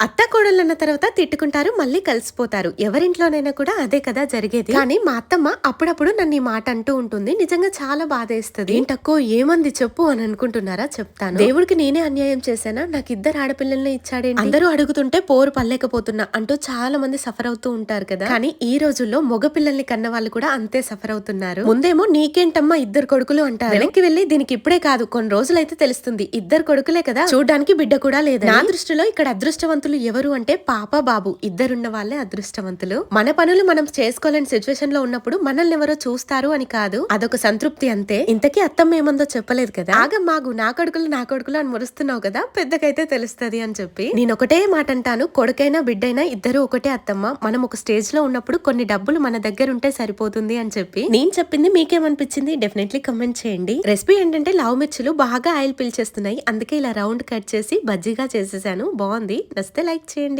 అత్త అన్న తర్వాత తిట్టుకుంటారు మళ్ళీ కలిసిపోతారు. ఎవరింట్లోనైనా కూడా అదే కదా జరిగేది. కానీ మా అత్తమ్మ అప్పుడప్పుడు నన్ను ఈ మాట అంటూ ఉంటుంది. నిజంగా చాలా బాధేస్తుంది. ఏంటక్కో ఏమంది చెప్పు అని అనుకుంటున్నారా? చెప్తాను. దేవుడికి నేనే అన్యాయం చేశానా? నాకు ఇద్దరు ఆడపిల్లల్ని ఇచ్చాడేంటి? అందరూ అడుగుతుంటే పోరు పల్లేకపోతున్నా. అంటూ చాలా మంది సఫర్ అవుతూ ఉంటారు కదా. కానీ ఈ రోజుల్లో మగ పిల్లల్ని కన్న వాళ్ళు కూడా అంతే సఫర్ అవుతున్నారు. ముందేమో నీకేంటమ్మా ఇద్దరు కొడుకులు అంటారు. వెనక్కి వెళ్ళి దీనికి ఇప్పుడే కాదు కొన్ని రోజులైతే తెలుస్తుంది. ఇద్దరు కొడుకులే కదా. చూడడానికి బిడ్డ కూడా లేదు నా దృష్టిలో ఇక్కడ అదృష్టవంతులు ఎవరు అంటే పాప బాబు. ఇద్దరున్న వాళ్ళే అదృష్టవంతులు. మన పనులు మనం చేసుకోలేని సిచ్యువేషన్లో ఉన్నప్పుడు మనల్ని ఎవరో చూస్తారు అని కాదు. అదొక సంతృప్తి అంతే. ఇంతకీ అత్తమ్మ ఏమందో చెప్పలేదు కదా? ఆగమ్మాగు నా కొడుకులు నా కొడుకులు అని మురుస్తున్నావు కదా? పెద్దకైతే తెలుస్తుంది అని చెప్పి. నేను ఒకటే మాట అంటాను కొడుకైనా బిడ్డైనా ఇద్దరు ఒకటే అత్తమ్మ. మనం ఒక స్టేజ్లో ఉన్నప్పుడు కొన్ని డబ్బులు మన దగ్గర ఉంటే సరిపోతుంది అని చెప్పి. నేను చెప్పింది మీకేమనిపించింది? డెఫినెట్లీ కమెంట్ చేయండి. రెసిపీ ఏంటంటే లావు మిర్చులు బాగా ఆయిల్ పీల్చేస్తున్నాయి. అందుకే ఇలా రౌండ్ కట్ చేసి బజ్జీగా చేసేసాను. బాగుంది. నచ్చితే లైక్ చేయండి